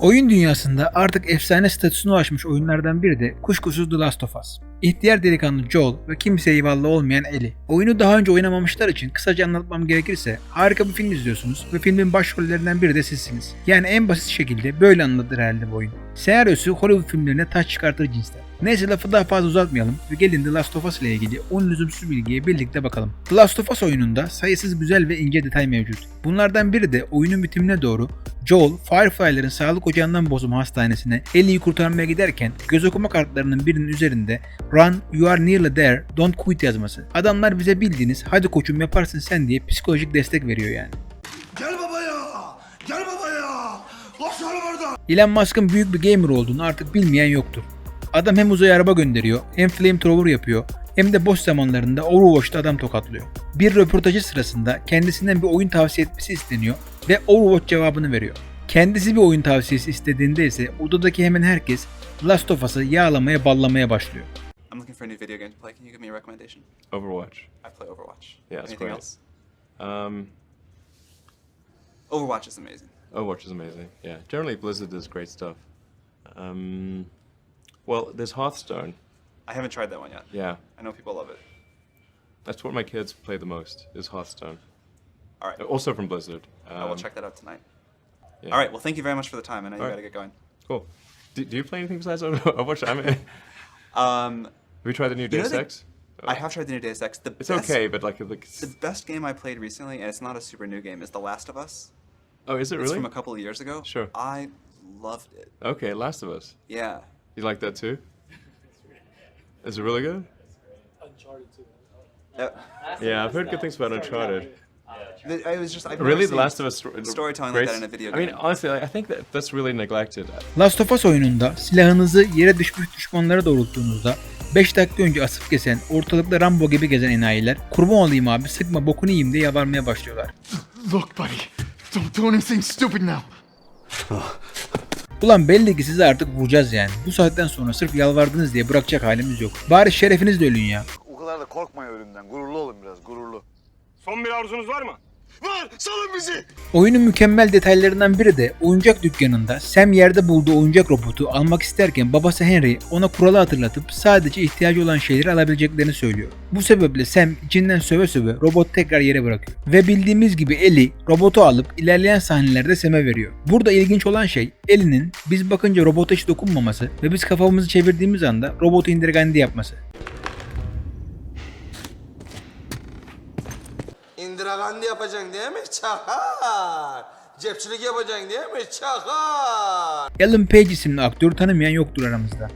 Oyun dünyasında artık efsane statüsüne ulaşmış oyunlardan biri de kuşkusuz The Last of Us. İhtiyar delikanlı Joel ve kimseye eyvallah olmayan Ellie. Oyunu daha önce oynamamışlar için kısaca anlatmam gerekirse harika bir film izliyorsunuz ve filmin başrollerinden biri de sizsiniz. Yani en basit şekilde böyle anlatılır herhalde bu oyun. Senaryosu Hollywood filmlerine taş çıkartır cinsten. Neyse lafı daha fazla uzatmayalım ve gelin The Last of Us ile ilgili 10 lüzumsuz bilgiye birlikte bakalım. The Last of Us oyununda sayısız güzel ve ince detay mevcut. Bunlardan biri de oyunun bitimine doğru Joel, Firefly'ların sağlık ocağından bozma hastanesine Ellie'yi kurtarmaya giderken göz okuma kartlarının birinin üzerinde Run, you are nearly there, don't quit yazması. Adamlar bize bildiğiniz hadi koçum yaparsın sen diye psikolojik destek veriyor yani. Gel babaya! Gel babaya! Koşalım oradan! Elon Musk'ın büyük bir gamer olduğunu artık bilmeyen yoktur. Adam hem uzaya araba gönderiyor, hem flamethrower yapıyor, hem de boş zamanlarında Overwatch'ta adam tokatlıyor. Bir röportajı sırasında kendisinden bir oyun tavsiye etmesi isteniyor ve Overwatch cevabını veriyor. Kendisi bir oyun tavsiyesi istediğinde ise odadaki hemen herkes Last of Us'ı yağlamaya ballamaya başlıyor. I'm looking for a new video game to play. Can you give me a recommendation? Overwatch. I play Overwatch. Yeah, it's Anything great. else? Um, Overwatch is amazing. Overwatch is amazing. Yeah, generally Blizzard does great stuff. Um, well, there's Hearthstone. I haven't tried that one yet. Yeah, I know people love it. that's what my kids play the most. Is Hearthstone. All right. Also from Blizzard. Um, I will check that out tonight. yeah. All right. Well, thank you very much for the time. I know you got to get going. Cool. Do, do you play anything besides Overwatch? I mean, Um, you tried the new Deus Ex? I have tried the new Deus Ex. The It's best, okay, but like, like The best game I played recently, and it's not a super new game, is The Last of Us. oh, is it It's really? from a couple of years ago. Sure. I loved it. Okay, Last of Us. Yeah. You like that too? Is it really good? Uncharted That- Yeah, I've heard good things about Uncharted. th- I was just I've never Really, The seen Last of Us storytelling like that in a video I mean, game. honestly, like, I think that that's really neglected. Last of Us oyununda silahınızı yere düşmüş düşmanlara doğrulttuğunuzda 5 dakika önce asıp kesen, ortalıkta Rambo gibi gezen enayiler kurban olayım abi sıkma bokunu yiyeyim diye yalvarmaya başlıyorlar. Look buddy, don't do anything stupid now. Ulan belli ki sizi artık vuracağız yani. Bu saatten sonra sırf yalvardınız diye bırakacak halimiz yok. Bari şerefinizle ölün ya. O kadar da korkmayın ölümden. Gururlu olun biraz, gururlu. Son bir arzunuz var mı? Var, salın bizi! Oyunun mükemmel detaylarından biri de oyuncak dükkanında Sam yerde bulduğu oyuncak robotu almak isterken babası Henry ona kuralı hatırlatıp sadece ihtiyacı olan şeyleri alabileceklerini söylüyor. Bu sebeple Sam içinden söve söve robotu tekrar yere bırakıyor. Ve bildiğimiz gibi Ellie robotu alıp ilerleyen sahnelerde Sam'e veriyor. Burada ilginç olan şey Ellie'nin biz bakınca robota hiç dokunmaması ve biz kafamızı çevirdiğimiz anda robotu indirgendi yapması. Gandhi yapacaksın değil mi? Çakar. Cepçilik yapacaksın değil mi? Çakar. Ellen Page isimli aktörü tanımayan yoktur aramızda.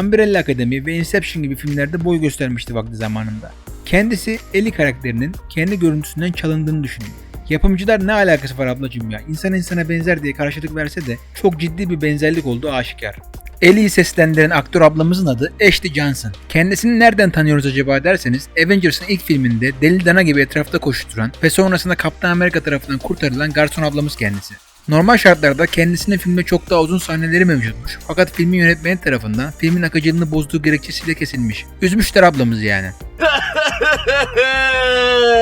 Umbrella Academy ve Inception gibi filmlerde boy göstermişti vakti zamanında. Kendisi Ellie karakterinin kendi görüntüsünden çalındığını düşünüyor. Yapımcılar ne alakası var ablacım ya insan insana benzer diye karşılık verse de çok ciddi bir benzerlik olduğu aşikar. Ellie'yi seslendiren aktör ablamızın adı Ashley Johnson. Kendisini nereden tanıyoruz acaba derseniz Avengers'ın ilk filminde deli dana gibi etrafta koşturan ve sonrasında Kaptan Amerika tarafından kurtarılan garson ablamız kendisi. Normal şartlarda kendisinin filmde çok daha uzun sahneleri mevcutmuş. Fakat filmin yönetmeni tarafından filmin akıcılığını bozduğu gerekçesiyle kesilmiş. Üzmüşler ablamızı yani.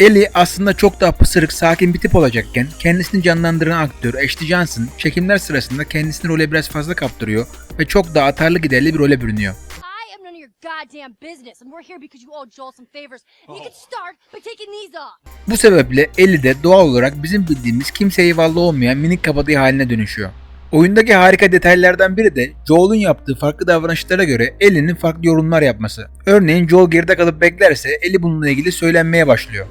Ellie aslında çok daha pısırık, sakin bir tip olacakken kendisini canlandıran aktör Ashley Johnson çekimler sırasında kendisini role biraz fazla kaptırıyor ve çok daha atarlı giderli bir role bürünüyor. Bu sebeple Ellie de doğal olarak bizim bildiğimiz kimseye eyvallah olmayan minik kabadayı haline dönüşüyor. Oyundaki harika detaylardan biri de Joel'un yaptığı farklı davranışlara göre Ellie'nin farklı yorumlar yapması. Örneğin Joel geride kalıp beklerse Ellie bununla ilgili söylenmeye başlıyor.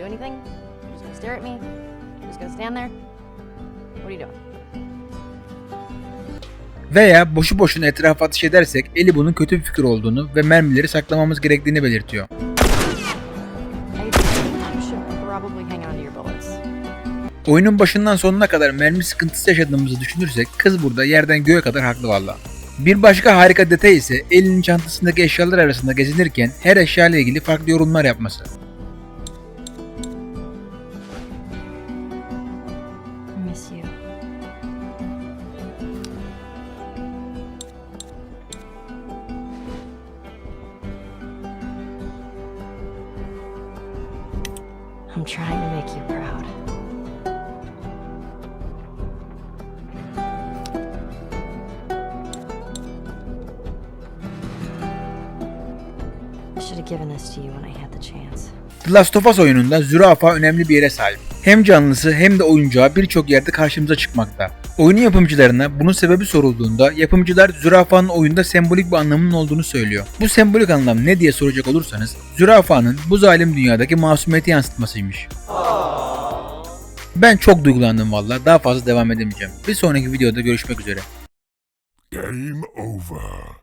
Do anything? You're just gonna stare at me? You're just gonna stand there? What are you doing? Veya boşu boşuna etrafa ateş edersek Ellie bunun kötü bir fikir olduğunu ve mermileri saklamamız gerektiğini belirtiyor. Oyunun başından sonuna kadar mermi sıkıntısı yaşadığımızı düşünürsek kız burada yerden göğe kadar haklı valla. Bir başka harika detay ise Ellie'nin çantasındaki eşyalar arasında gezinirken her eşya ile ilgili farklı yorumlar yapması. miss you. I'm trying to make you proud. I should have given this to you when I had the chance. The Last of Us oyununda zürafa önemli bir yere sahip. Hem canlısı hem de oyuncağı birçok yerde karşımıza çıkmakta. Oyunun yapımcılarına bunun sebebi sorulduğunda yapımcılar zürafanın oyunda sembolik bir anlamının olduğunu söylüyor. Bu sembolik anlam ne diye soracak olursanız zürafanın bu zalim dünyadaki masumiyeti yansıtmasıymış. Ben çok duygulandım valla daha fazla devam edemeyeceğim. Bir sonraki videoda görüşmek üzere. Game over.